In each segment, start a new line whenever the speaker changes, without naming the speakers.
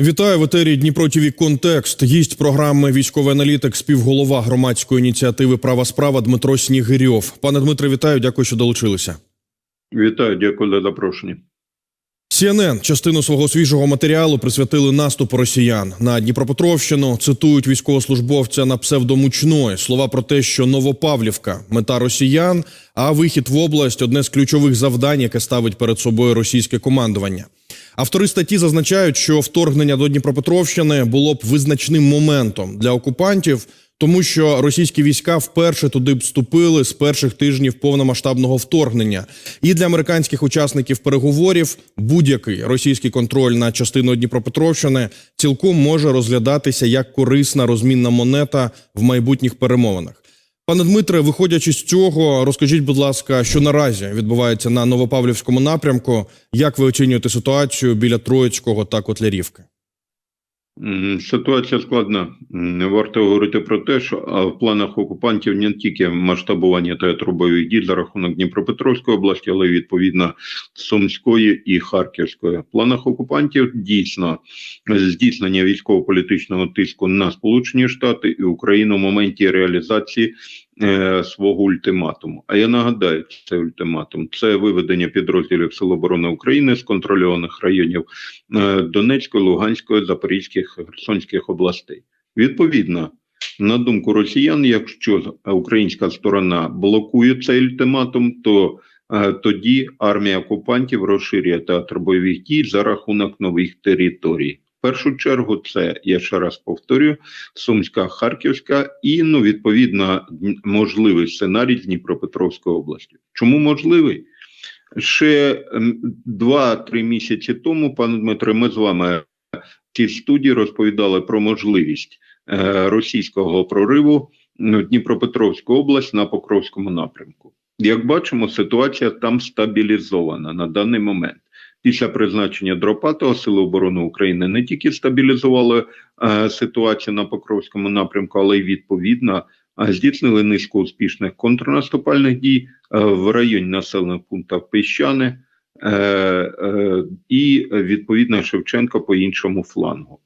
Вітаю в етері Дніпро ТВ Контекст. Гість програми військовий аналітик, співголова громадської ініціативи Права справа Дмитро Снігирьов. Пане Дмитре, вітаю. Дякую, що долучилися.
Вітаю, дякую за запрошення.
CNN частину свого свіжого матеріалу присвятили наступу росіян на Дніпропетровщину. Цитують військовослужбовця на псевдомучної слова про те, що Новопавлівка мета росіян, а вихід в область одне з ключових завдань, яке ставить перед собою російське командування. Автори статті зазначають, що вторгнення до Дніпропетровщини було б визначним моментом для окупантів, тому що російські війська вперше туди вступили з перших тижнів повномасштабного вторгнення. І для американських учасників переговорів будь-який російський контроль над частиною Дніпропетровщини цілком може розглядатися як корисна розмінна монета в майбутніх перемовинах. Пане Дмитре, виходячи з цього, розкажіть, будь ласка, що наразі відбувається на Новопавлівському напрямку? Як ви оцінюєте ситуацію біля Троїцького та Котлярівки?
Ситуація складна. М, Варто говорити про те, що в планах окупантів не тільки масштабування театру бойових дій за рахунок Дніпропетровської області, але й відповідно Сумської і Харківської. В планах окупантів дійсно здійснення військово-політичного тиску на Сполучені Штати і Україну в моменті реалізації е, свого ультиматуму. А я нагадаю, цей ультиматум це виведення підрозділів Сил оборони України з контрольованих районів е, Донецької, Луганської, Запорізьких, Херсонських областей. Відповідно, на думку росіян, якщо українська сторона блокує цей ультиматум, то е, тоді армія окупантів розширює театр бойових дій за рахунок нових територій. Першу чергу це я ще раз повторюю, Сумська, Харківська і ну відповідно можливий сценарій Дніпропетровської області. Чому можливий? Ще ем, два-три місяці тому, пане Дмитре, ми з вами в цій студії розповідали про можливість е, російського прориву в Дніпропетровську область на Покровському напрямку. Як бачимо, ситуація там стабілізована на даний момент. Після призначення Дропатого Сили оборони України не тільки стабілізували е, ситуацію на Покровському напрямку, але й відповідно здійснили низку успішних контрнаступальних дій е, в районі населених пунктів Піщани е, е, і відповідно Шевченка по іншому флангу.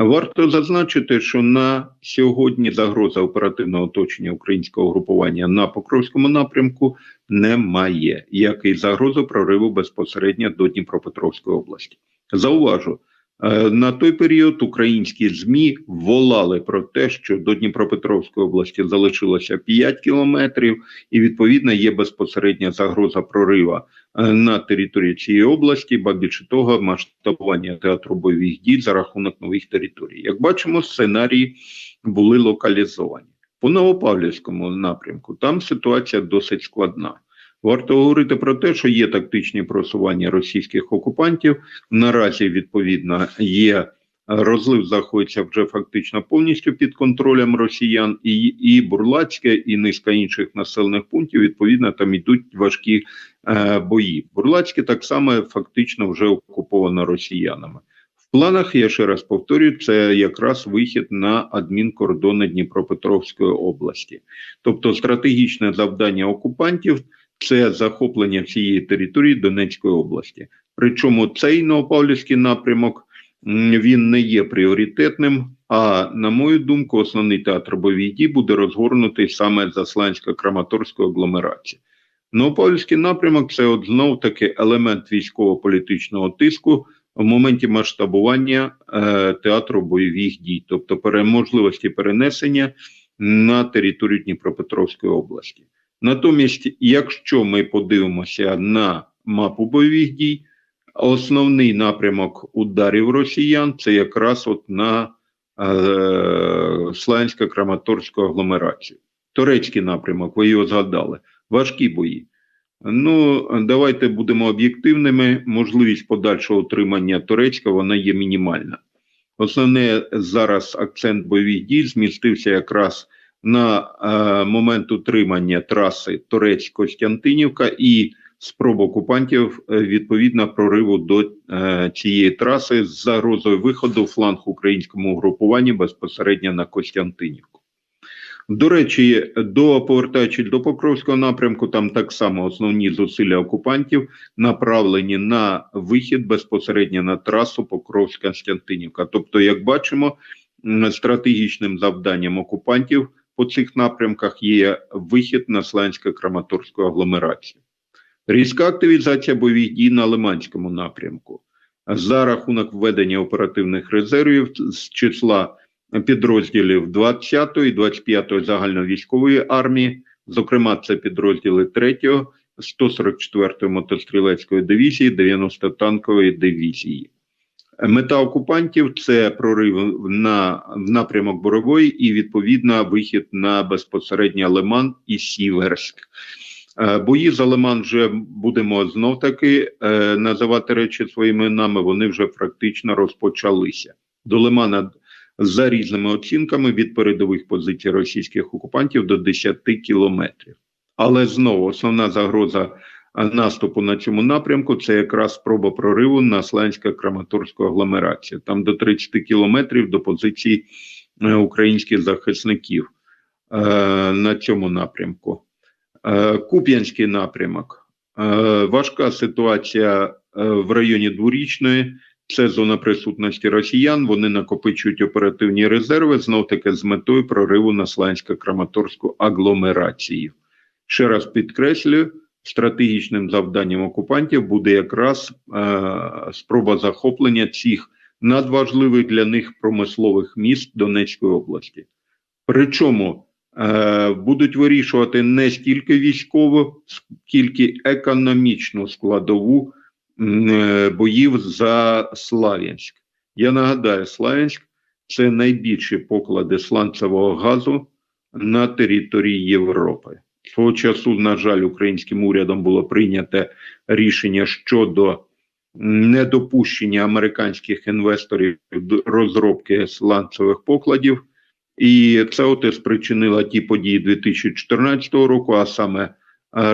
Варто зазначити, що на сьогодні загроза оперативного оточення українського групування на Покровському напрямку немає, як і загрозу прориву безпосередньо до Дніпропетровської області. Зауважу, на той період українські ЗМІ волали про те, що до Дніпропетровської області залишилося 5 кілометрів, і відповідно є безпосередня загроза прорива е, на території цієї області, ба більше того, масштабування театру бойових дій за рахунок нових територій. Як бачимо, сценарії були локалізовані. По Новопавлівському напрямку там ситуація досить складна. Варто говорити про те, що є тактичні просування російських окупантів. Наразі відповідно є розлив знаходиться вже фактично повністю під контролем росіян, і, і Бурлацьке, і низка інших населених пунктів. Відповідно, там йдуть важкі е, бої. Бурлацьке так само фактично вже окуповано росіянами. В планах я ще раз повторюю, це якраз вихід на адмінкордони Дніпропетровської області, тобто стратегічне завдання окупантів це захоплення всієї території Донецької області. Причому цей Новопавлівський напрямок він не є пріоритетним. А на мою думку, основний театр бойових дій буде розгорнутий саме Заслансько-Краматорської агломерації. Новопавлівський напрямок це от знов таки елемент військово-політичного тиску в моменті масштабування е, театру бойових дій, тобто можливості перенесення на територію Дніпропетровської області. Натомість, якщо ми подивимося на мапу бойових дій, основний напрямок ударів росіян це якраз от на е, Славянсько-Краматорську агломерацію. Турецький напрямок, ви його згадали, важкі бої. Ну, давайте будемо об'єктивними. Можливість подальшого отримання Турецька вона є мінімальна. Основне зараз акцент бойових дій змістився якраз на е, момент утримання траси Турець-Костянтинівка і спроб окупантів е, відповідно прориву до е, цієї траси з загрозою виходу фланг українському угрупуванні безпосередньо на Костянтинівку. До речі, до повертаючись до Покровського напрямку, там так само основні зусилля окупантів направлені на вихід безпосередньо на трасу Покровськ-Константинівка. Тобто, як бачимо, стратегічним завданням окупантів по цих напрямках є вихід на Слансько-Краматорську агломерацію. Різка активізація бойових дій на Лиманському напрямку за рахунок введення оперативних резервів з числа підрозділів 20-ї і 25-ї загальновійськової армії, зокрема, це підрозділи 3-го, 144-ї мотострілецької дивізії, 90-танкової дивізії. Мета окупантів це прорив на в напрямок Борової і відповідно вихід на безпосередньо Лиман і Сіверськ. Е, Бої за Лиман вже будемо знов таки е, називати речі своїми іменами. Вони вже практично розпочалися. До Лимана за різними оцінками від передових позицій російських окупантів до 10 кілометрів. Але знову основна загроза наступу на цьому напрямку це якраз спроба прориву на Слансько-Краматорську агломерацію. Там до 30 кілометрів до позицій е, українських захисників е, на цьому напрямку. Е, Куп'янський напрямок. Е, важка ситуація е, в районі дворічної. Це зона присутності росіян. Вони накопичують оперативні резерви знов таки з метою прориву на Слансько-Краматорську агломерацію. Ще раз підкреслюю, стратегічним завданням окупантів буде якраз е, спроба захоплення цих надважливих для них промислових міст Донецької області. Причому е, будуть вирішувати не стільки військову, скільки економічну складову е, боїв за Слав'янськ. Я нагадаю, Слав'янськ це найбільші поклади сланцевого газу на території Європи. Свого часу, на жаль, українським урядом було прийнято рішення щодо недопущення американських інвесторів до розробки сланцевих покладів. І це от і спричинило ті події 2014 року, а саме е,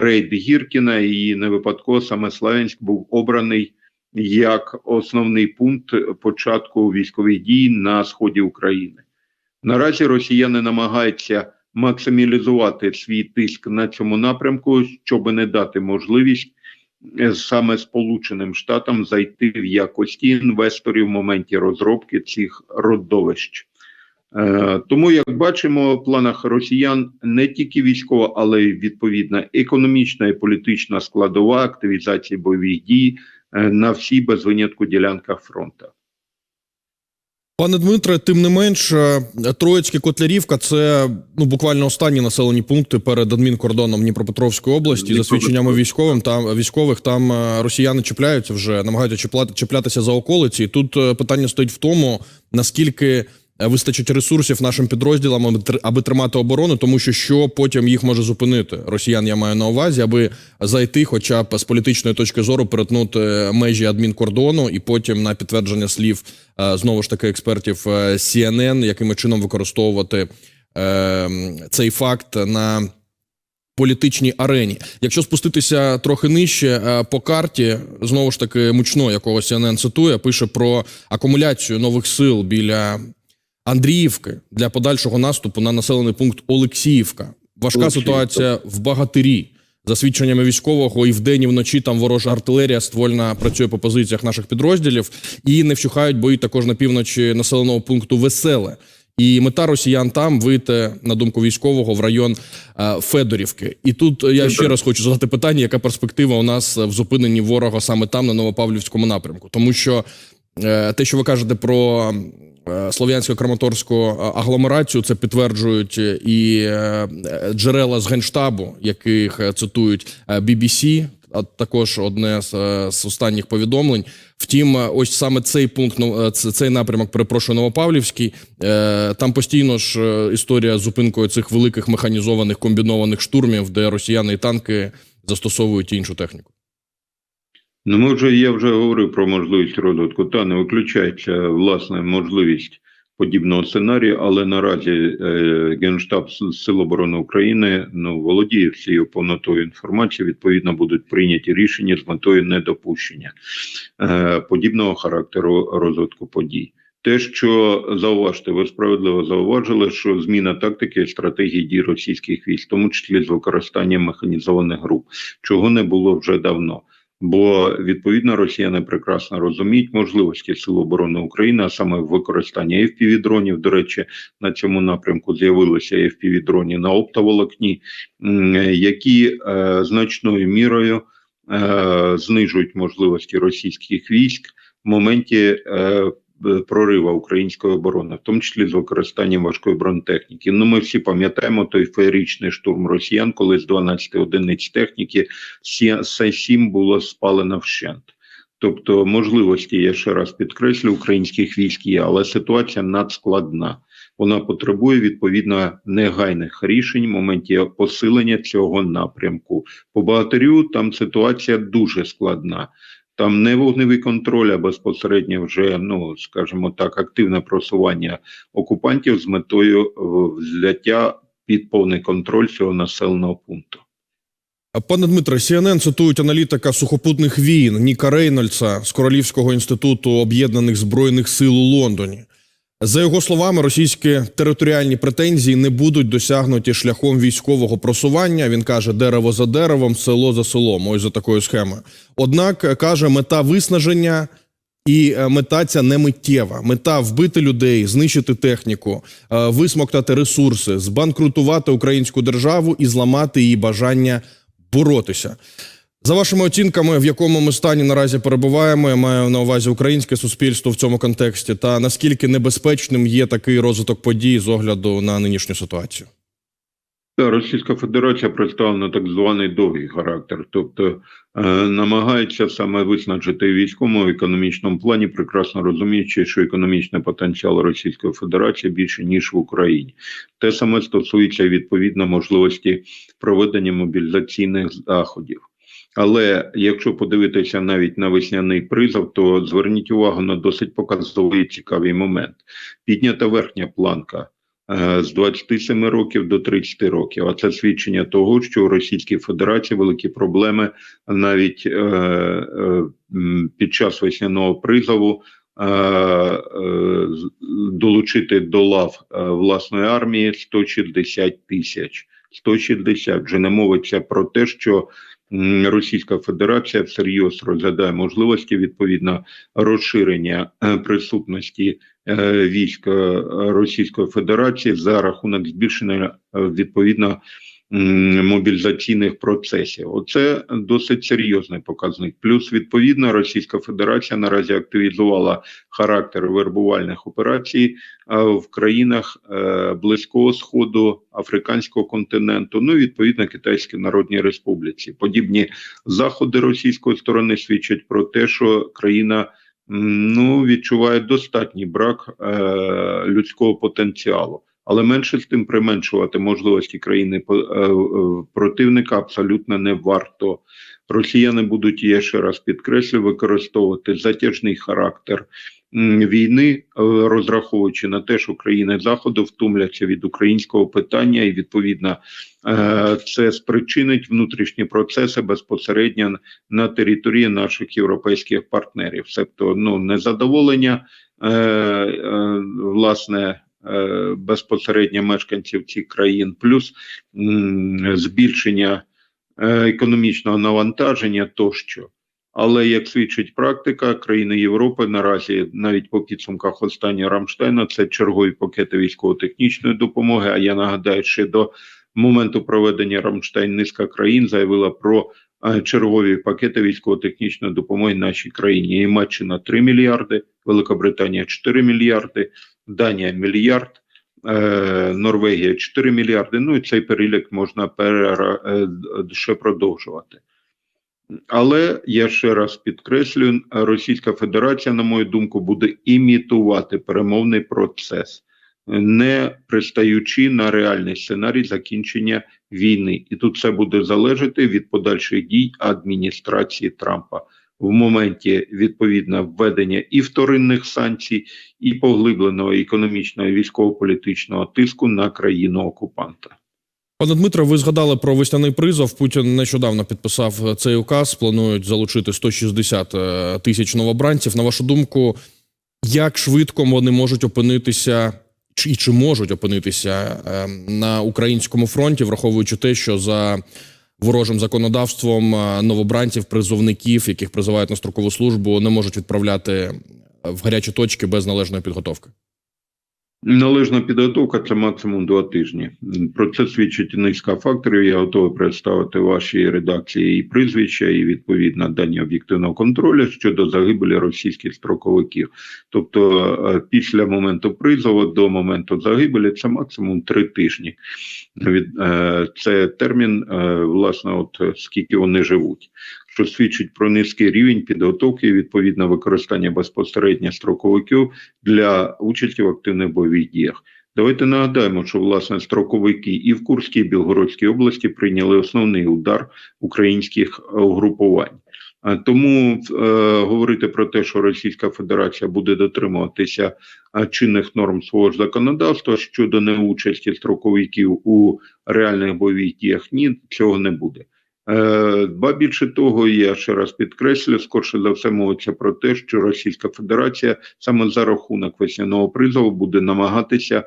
рейд Гіркіна, і не випадково саме Славянськ був обраний як основний пункт початку військових дій на сході України. Наразі росіяни намагаються максималізувати свій тиск на цьому напрямку, щоб не дати можливість е, саме Сполученим Штатам зайти в якості інвесторів в моменті розробки цих родовищ. Е, Тому, як бачимо, в планах росіян не тільки військова, але й відповідна економічна і політична складова активізації бойових дій е, на всій без винятку ділянках фронту.
Пане Дмитре, тим не менш, е, Троїцьке Котлярівка це ну буквально останні населені пункти перед адмінкордоном Дніпропетровської області. За свідченнями військовим там військових там е, росіяни чіпляються вже, намагаються чіпляти, чіплятися за околиці. І тут е, питання стоїть в тому, наскільки вистачить ресурсів нашим підрозділам, аби тримати оборону, тому що що потім їх може зупинити. Росіян я маю на увазі, аби зайти, хоча б з політичної точки зору, перетнути межі адмінкордону, і потім на підтвердження слів е, знову ж таки експертів е, CNN, якими чином використовувати е, цей факт на політичній арені. Якщо спуститися трохи нижче е, по карті, знову ж таки мучно, якого CNN цитує, пише про акумуляцію нових сил біля Андріївки для подальшого наступу на населений пункт Олексіївка. Важка ситуація в Багатирі. За свідченнями військового, і вдень, і вночі там ворожа артилерія ствольна працює по позиціях наших підрозділів, і не вщухають бої також на півночі населеного пункту Веселе. І мета росіян там вийти, на думку військового, в район е, Федорівки. І тут я ще раз хочу задати питання, яка перспектива у нас в зупиненні ворога саме там, на Новопавлівському напрямку, тому що е, те, що ви кажете про слов'янсько-краматорську е, агломерацію, це підтверджують і е, джерела з генштабу, яких е, цитують е, BBC, а також одне з, е, останніх повідомлень. Втім, е, ось саме цей пункт, ну, е, цей напрямок, перепрошую, Новопавлівський. е, Там постійно ж е, історія зупинкою цих великих механізованих комбінованих штурмів, де росіяни і танки застосовують іншу техніку.
Ну, ми вже я вже говорив про можливість розвитку. Та не виключається власне можливість подібного сценарію, але наразі е, Генштаб Сил оборони України ну володіє всією повнотою інформації. Відповідно, будуть прийняті рішення з метою недопущення е, подібного характеру розвитку подій. Те, що зауважте, ви справедливо зауважили, що зміна тактики і стратегії дій російських військ, в тому числі з використанням механізованих груп, чого не було вже давно. Бо відповідно росіяни прекрасно розуміють можливості Сил оборони України, а саме використання FPV-дронів. До речі, на цьому напрямку з'явилися FPV-дроні на оптоволокні, які е, значною мірою е, знижують можливості російських військ в моменті е, прорива української оборони, в тому числі з використанням важкої бронетехніки. Ну, ми всі пам'ятаємо той феєричний штурм росіян, коли з 12 одиниць техніки сі- С-7 було спалено вщент. Тобто можливості, я ще раз підкреслю, українських військ є, але ситуація надскладна. Вона потребує відповідно негайних рішень в моменті посилення цього напрямку. По багатирю там ситуація дуже складна. Там не вогневий контроль, а безпосередньо вже, ну скажімо так, активне просування окупантів з метою е, взяття під повний контроль цього населеного пункту.
Пане Дмитре, CNN цитують аналітика сухопутних війн Ніка Рейнольдса з Королівського інституту об'єднаних збройних сил у Лондоні. За його словами, російські територіальні претензії не будуть досягнуті шляхом військового просування. Він каже, дерево за деревом, село за селом. Ось за такою схемою. Однак каже, мета виснаження і е, мета ця не миттєва. Мета вбити людей, знищити техніку, е, висмоктати ресурси, збанкрутувати українську державу і зламати її бажання боротися. За вашими оцінками, в якому ми стані наразі перебуваємо, я маю на увазі українське суспільство в цьому контексті, та наскільки небезпечним є такий розвиток подій з огляду на нинішню ситуацію?
Російська Федерація представлена так званий довгий характер, тобто е, намагається саме виснажити військовому економічному плані, прекрасно розуміючи, що економічний потенціал Російської Федерації більше ніж в Україні. Те саме стосується відповідно можливості проведення мобілізаційних заходів. Але якщо подивитися навіть на весняний призов, то зверніть увагу на досить показовий цікавий момент. Піднята верхня планка е, з 27 років до 30 років. А це свідчення того, що у Російській Федерації великі проблеми навіть е, е, під час весняного призову. е, е, Долучити до лав власної армії 160 тисяч. 160. Вже не мовиться про те, що Російська Федерація всерйоз розглядає можливості відповідно розширення е, присутності е, військ е, Російської Федерації за рахунок збільшення відповідно мобілізаційних процесів. Оце досить серйозний показник. Плюс, відповідно, Російська Федерація наразі активізувала характер вербувальних операцій е, в країнах е, Близького Сходу, Африканського континенту, ну і відповідно Китайській Народній Республіці. Подібні заходи російської сторони свідчать про те, що країна ну відчуває достатній брак е, людського потенціалу. Але менше з тим применшувати можливості країни е, е, противника абсолютно не варто. Росіяни будуть, я ще раз підкреслю, використовувати затяжний характер війни, е, розраховуючи на те, що країни заходу втомляться від українського питання, і відповідно це спричинить внутрішні процеси безпосередньо на території наших європейських партнерів, тобто ну незадоволення власне. Безпосередньо мешканців цих країн, плюс збільшення е, економічного навантаження тощо. Але як свідчить практика, країни Європи наразі навіть по підсумках останнього Рамштайна це чергові пакети військово-технічної допомоги. А я нагадаю, ще до моменту проведення Рамштайн низка країн заявила про е, чергові пакети військово-технічної допомоги нашій країні. Німеччина 3 мільярди, Великобританія 4 мільярди, Данія мільярд. е, Норвегія 4 мільярди. Ну і цей перелік можна е, ще продовжувати. Але я ще раз підкреслюю, Російська Федерація, на мою думку, буде імітувати перемовний процес, не пристаючи на реальний сценарій закінчення війни. І тут це буде залежати від подальших дій адміністрації Трампа в моменті відповідно введення і вторинних санкцій, і поглибленого економічного і військово-політичного тиску на країну окупанта.
Пане Дмитре, ви згадали про весняний призов. Путін нещодавно підписав цей указ. Планують залучити 160 е, тисяч новобранців. На вашу думку, як швидко вони можуть опинитися, чи чи можуть опинитися е, на українському фронті, враховуючи те, що за ворожим законодавством е, новобранців, призовників, яких призивають на строкову службу, не можуть відправляти в гарячі точки без належної підготовки.
Належна підготовка це максимум два тижні. Про це свідчить низка факторів. Я готовий представити вашій редакції і прізвища, і відповідно дані об'єктивного контролю щодо загибелі російських строковиків. Тобто, е, після моменту призову до моменту загибелі це максимум три тижні. Е, це термін, е, власне, от скільки вони живуть. Що свідчить про низький рівень підготовки і відповідно використання безпосередньо строковиків для участі в активних бойових діях. Давайте нагадаємо, що власне строковики і в Курській і Білгородській області прийняли основний удар українських угрупувань. Тому е, говорити про те, що Російська Федерація буде дотримуватися е, чинних норм свого законодавства щодо неучасті строковиків у реальних бойових діях, ні, цього не буде. Е, Ба більше того, я ще раз підкреслю, скорше за все мовиться про те, що Російська Федерація саме за рахунок весняного призову буде намагатися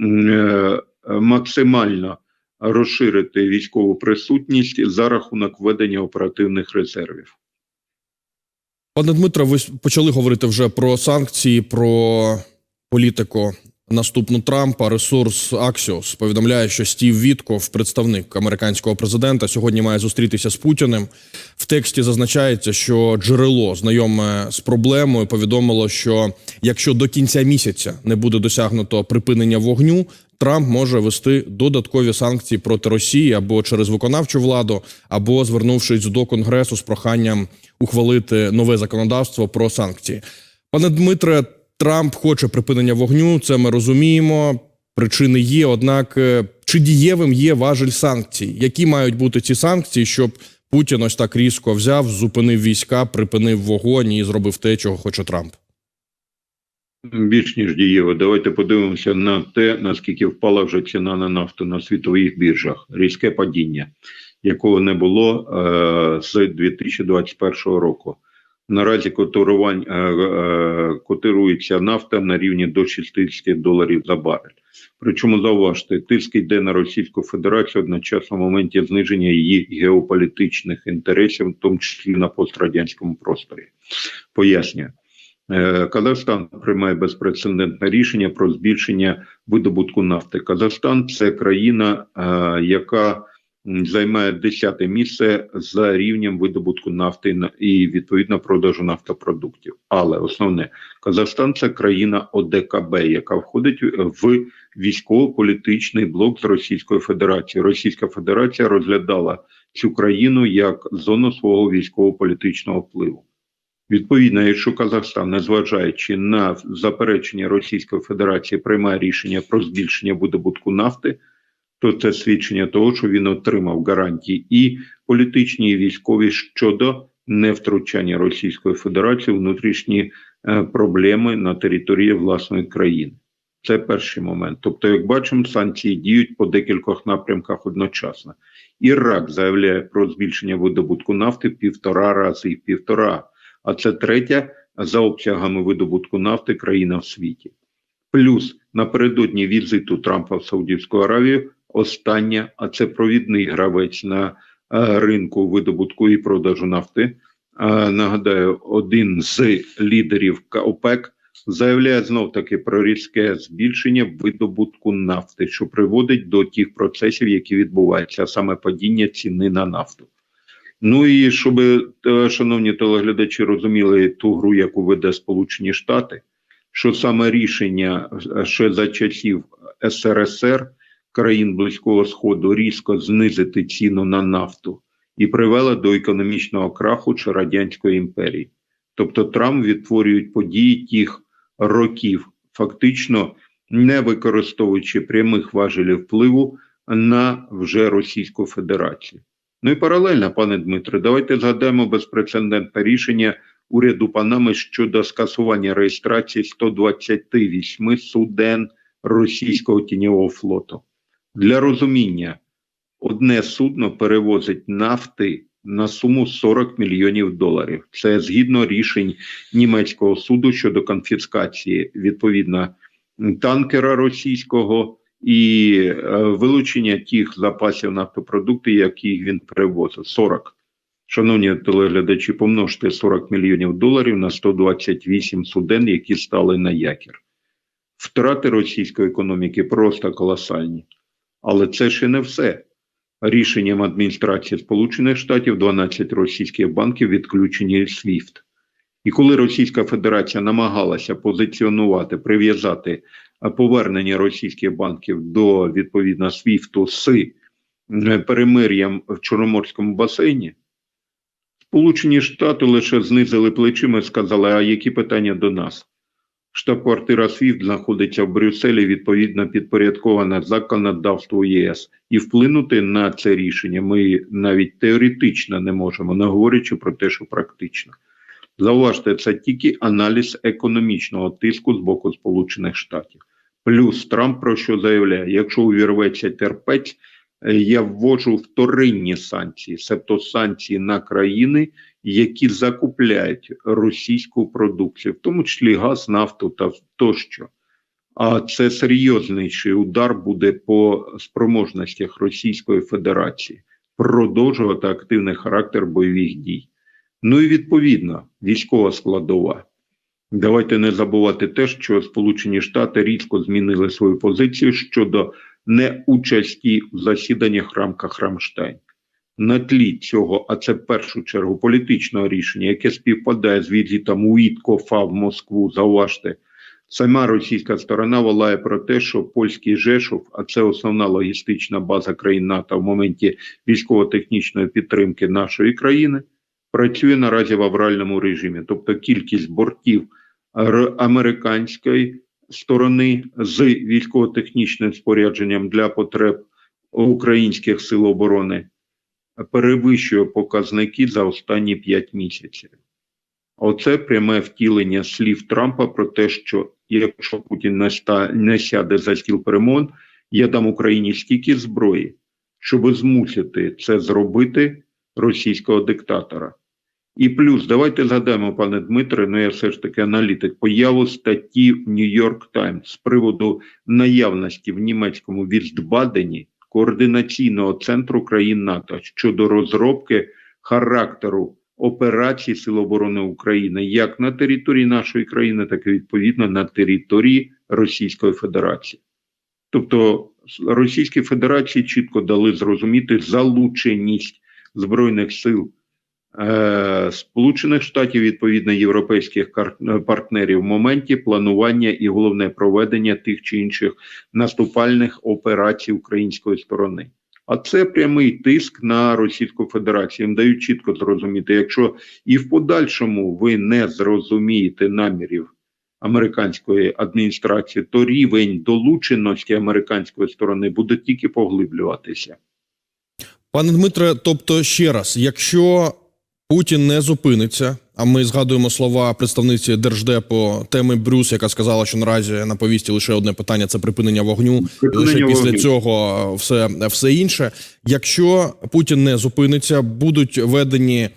е, максимально розширити військову присутність за рахунок введення оперативних резервів.
Пане Дмитро, ви почали говорити вже про санкції, про політику наступну Трампа. Ресурс Axios повідомляє, що Стів Вітков, представник американського президента, сьогодні має зустрітися з Путіним. В тексті зазначається, що джерело знайоме з проблемою повідомило, що якщо до кінця місяця не буде досягнуто припинення вогню, Трамп може вести додаткові санкції проти Росії або через виконавчу владу, або звернувшись до Конгресу з проханням ухвалити нове законодавство про санкції. Пане Дмитре, Трамп хоче припинення вогню. Це ми розуміємо. Причини є. Однак, е, чи дієвим є важель санкцій? Які мають бути ці санкції, щоб Путін ось так різко взяв, зупинив війська, припинив вогонь і зробив те, чого хоче Трамп?
Більш ніж дієво. Давайте подивимося на те, наскільки впала вже ціна на нафту на світових біржах. Різке падіння, якого не було е, з 2021 року. Наразі котирувань е, е, котирується нафта на рівні до 60 доларів за барель. Причому зауважте, тиск йде на Російську Федерацію одночасно в моменті зниження її геополітичних інтересів, в тому числі на пострадянському просторі. Пояснюю. Е, Казахстан приймає безпрецедентне рішення про збільшення видобутку нафти. Казахстан це країна, яка займає 10 місце за рівнем видобутку нафти і відповідно продажу нафтопродуктів. Але основне, Казахстан це країна ОДКБ, яка входить в військово-політичний блок з Російською Федерацією. Російська Федерація розглядала цю країну як зону свого військово-політичного впливу. Відповідно, якщо Казахстан, незважаючи на заперечення Російської Федерації, приймає рішення про збільшення видобутку нафти, то це свідчення того, що він отримав гарантії і політичні, і військові щодо невтручання Російської Федерації внутрішні е, проблеми на території власної країни. Це перший момент. Тобто, як бачимо, санкції діють по декількох напрямках одночасно. Ірак заявляє про збільшення видобутку нафти півтора рази, в півтора. А це третя за обсягами видобутку нафти країна в світі. Плюс напередодні візиту Трампа в Саудівську Аравію остання, а це провідний гравець на е, ринку видобутку і продажу нафти. Е, нагадаю, один з лідерів ОПЕК заявляє знов таки про різке збільшення видобутку нафти, що приводить до тих процесів, які відбуваються, саме падіння ціни на нафту. Ну і щоб е, шановні телеглядачі розуміли ту гру, яку веде Сполучені Штати, що саме рішення ще за часів СРСР країн Близького Сходу різко знизити ціну на нафту і привело до економічного краху чи радянської імперії. Тобто Трамп відтворюють події тих років, фактично не використовуючи прямих важелів впливу на вже Російську Федерацію. Ну і паралельно, пане Дмитре, давайте згадаємо безпрецедентне рішення уряду Панами щодо скасування реєстрації 128 суден російського тіньового флоту. Для розуміння, одне судно перевозить нафти на суму 40 мільйонів доларів. Це згідно рішень німецького суду щодо конфіскації відповідно танкера російського і е, вилучення тих запасів нафтопродуктів, які він перевозив. 40. Шановні телеглядачі, помножте 40 мільйонів доларів на 128 суден, які стали на якір. Втрати російської економіки просто колосальні. Але це ще не все. Рішенням адміністрації Сполучених Штатів 12 російських банків відключені SWIFT. І коли Російська Федерація намагалася позиціонувати, прив'язати е, повернення російських банків до відповідно SWIFT з е, перемир'ям в Чорноморському басейні, Сполучені Штати лише знизили плечима і сказали, а які питання до нас? Штаб-квартира СВІФТ знаходиться в Брюсселі, відповідно підпорядкована законодавству ЄС. І вплинути на це рішення ми навіть теоретично не можемо, не говорячи про те, що практично. Зауважте, це тільки аналіз економічного тиску з боку Сполучених Штатів. Плюс Трамп про що заявляє: якщо увірветься терпець, я ввожу вторинні санкції, себто санкції на країни, які закупляють російську продукцію, в тому числі газ, нафту та тощо. А це серйозніший удар буде по спроможностях Російської Федерації продовжувати активний характер бойових дій. Ну і відповідно військова складова. Давайте не забувати те, що Сполучені Штати різко змінили свою позицію щодо неучасті в засіданнях в рамках Рамштайн. На тлі цього, а це в першу чергу політичного рішення, яке співпадає з візитом Уіткофа в Москву, зауважте, сама російська сторона волає про те, що польський Жешов, а це основна логістична база країн НАТО в моменті військово-технічної підтримки нашої країни, працює наразі в авральному режимі, тобто кількість бортів американської сторони з військово-технічним спорядженням для потреб українських сил оборони перевищує показники за останні 5 місяців. Оце пряме втілення слів Трампа про те, що якщо Путін не, ста, не сяде за стіл перемон, я дам Україні стільки зброї, щоб змусити це зробити російського диктатора. І плюс, давайте згадаємо, пане Дмитре, ну я все ж таки аналітик, появу статті в Нью-Йорк Таймс з приводу наявності в німецькому Вільдбадені координаційного центру країн НАТО щодо розробки характеру операцій Сил оборони України як на території нашої країни, так і відповідно на території Російської Федерації. Тобто Російській Федерації чітко дали зрозуміти залученість збройних сил Сполучених Штатів, відповідно європейських партнерів в моменті планування і головне проведення тих чи інших наступальних операцій української сторони. А це прямий тиск на Російську Федерацію. Їм дають чітко зрозуміти, якщо і в подальшому ви не зрозумієте намірів американської адміністрації, то рівень долученості американської сторони буде тільки поглиблюватися.
Пане Дмитре, тобто ще раз, якщо Путін не зупиниться, а ми згадуємо слова представниці держдепу теми Брюс, яка сказала, що наразі на повісті лише одне питання це припинення вогню, і лише
Припинення
після
вогню.
цього все, все інше. Якщо Путін не зупиниться, будуть введені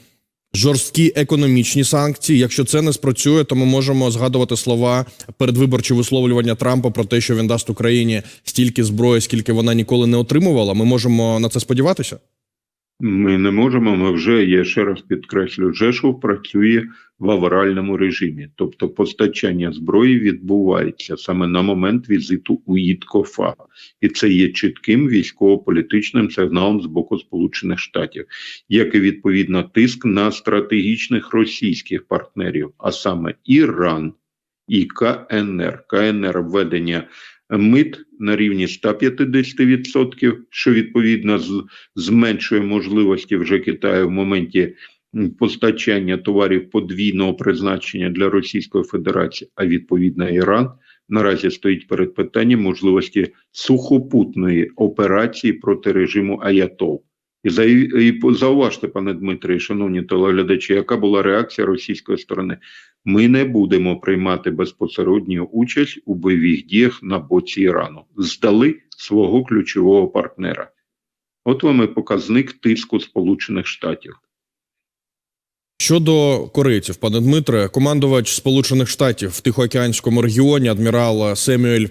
жорсткі економічні санкції. Якщо це не спрацює, то ми можемо згадувати слова передвиборчі висловлювання Трампа про те, що він дасть Україні стільки зброї, скільки вона ніколи не отримувала. Ми можемо на це сподіватися.
Ми не можемо. Ми вже я ще раз підкреслю, Жешов працює в авральному режимі, тобто постачання зброї відбувається саме на момент візиту Уїткофа, і це є чітким військово-політичним сигналом з боку Сполучених Штатів, як і відповідно тиск на стратегічних російських партнерів, а саме Іран і КНР. КНР введення мит на рівні 150%, що відповідно зменшує можливості вже Китаю в моменті постачання товарів подвійного призначення для Російської Федерації, а відповідно Іран наразі стоїть перед питанням можливості сухопутної операції проти режиму Аятол. І, за, і зауважте, пане Дмитре, шановні телеглядачі, яка була реакція російської сторони? Ми не будемо приймати безпосередню участь у бойових діях на боці Ірану. Здали свого ключового партнера. От вам і показник тиску Сполучених Штатів.
Щодо корейців, пане Дмитре, командувач Сполучених Штатів в Тихоокеанському регіоні адмірал Семюель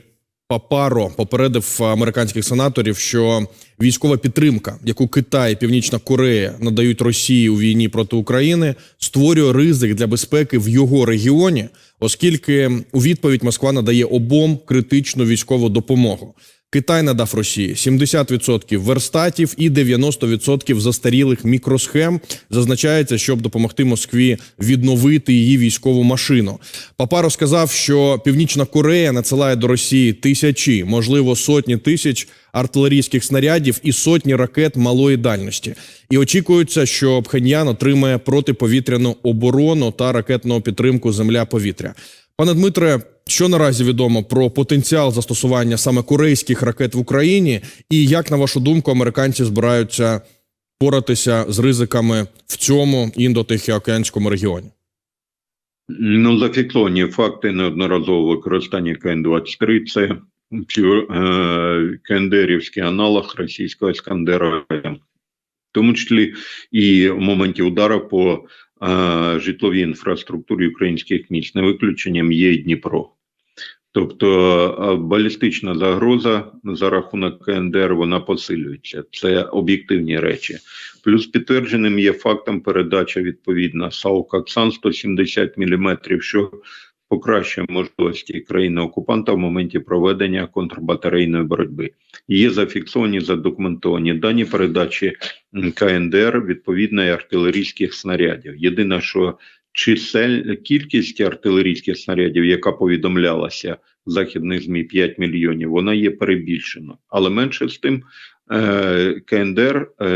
Папаро попередив американських сенаторів, що військова підтримка, яку Китай і Північна Корея надають Росії у війні проти України, створює ризик для безпеки в його регіоні, оскільки у відповідь Москва надає обом критичну військову допомогу. Китай надав Росії 70% верстатів і 90% застарілих мікросхем. Зазначається, щоб допомогти Москві відновити її військову машину. Папаро сказав, що Північна Корея надсилає до Росії тисячі, можливо, сотні тисяч артилерійських снарядів і сотні ракет малої дальності. І очікується, що Пхеньян отримає протиповітряну оборону та ракетну підтримку земля-повітря. Пане Дмитре, що наразі відомо про потенціал застосування саме корейських ракет в Україні, і як на вашу думку американці збираються поратися з ризиками в цьому індотихоокеанському регіоні?
Ну, зафіксовані факти неодноразового використання КН-23 – це е, кендерівський аналог російського Іскандера, в тому числі і в моменті удару по е, житловій інфраструктурі українських міст. Не виключенням є Дніпро. Тобто балістична загроза за рахунок КНДР вона посилюється. Це об'єктивні речі. Плюс підтвердженим є фактом передача відповідно САУ «Коксан» 170 мм, що покращує можливості країни-окупанта в моменті проведення контрбатарейної боротьби. Є зафіксовані задокументовані дані передачі КНДР відповідної артилерійських снарядів. Єдине, що чисель кількість артилерійських снарядів, яка повідомлялася в західних змі 5 мільйонів, вона є перебільшена. Але менше з тим, е, КНДР е,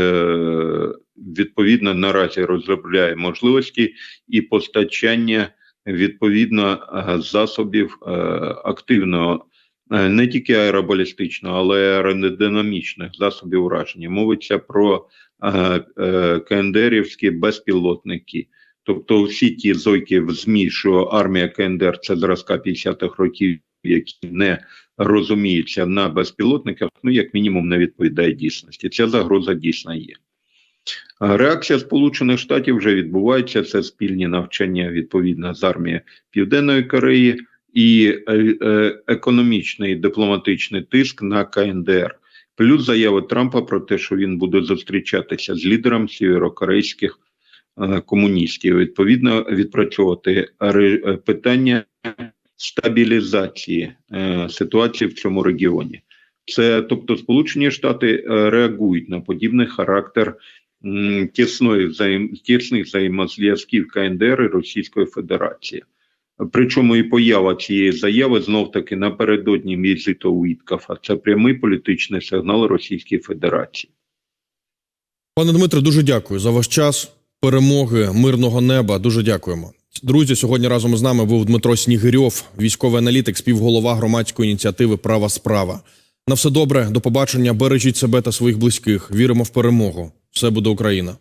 відповідно наразі розробляє можливості і постачання відповідно е, засобів е, активного. е, Не тільки аеробалістичного, але й аеродинамічних засобів ураження. Мовиться про е, е, КНДРівські безпілотники. Тобто всі ті зойки в ЗМІ, що армія КНДР це зразка 50-х років, які не розуміються на безпілотниках, ну як мінімум не відповідає дійсності. Ця загроза дійсно є. Реакція Сполучених Штатів вже відбувається. Це спільні навчання відповідно з армією Південної Кореї і е, е, економічний дипломатичний тиск на КНДР. Плюс заяви Трампа про те, що він буде зустрічатися з лідером сєвєрокорейських е, комуністів, відповідно відпрацьовувати е, питання стабілізації е, ситуації в цьому регіоні. Це тобто Сполучені Штати е, реагують на подібний характер тісної взаєм, тісних взаємозв'язків КНДР і Російської Федерації. Причому і поява цієї заяви знов таки напередодні візиту Уіткафа. Це прямий політичний сигнал Російській Федерації.
Пане Дмитре, дуже дякую за ваш час. Перемоги, мирного неба. Дуже дякуємо. Друзі, сьогодні разом з нами був Дмитро Снігирьов, військовий аналітик, співголова громадської ініціативи Права справа. На все добре, до побачення. Бережіть себе та своїх близьких. Віримо в перемогу. Все буде Україна.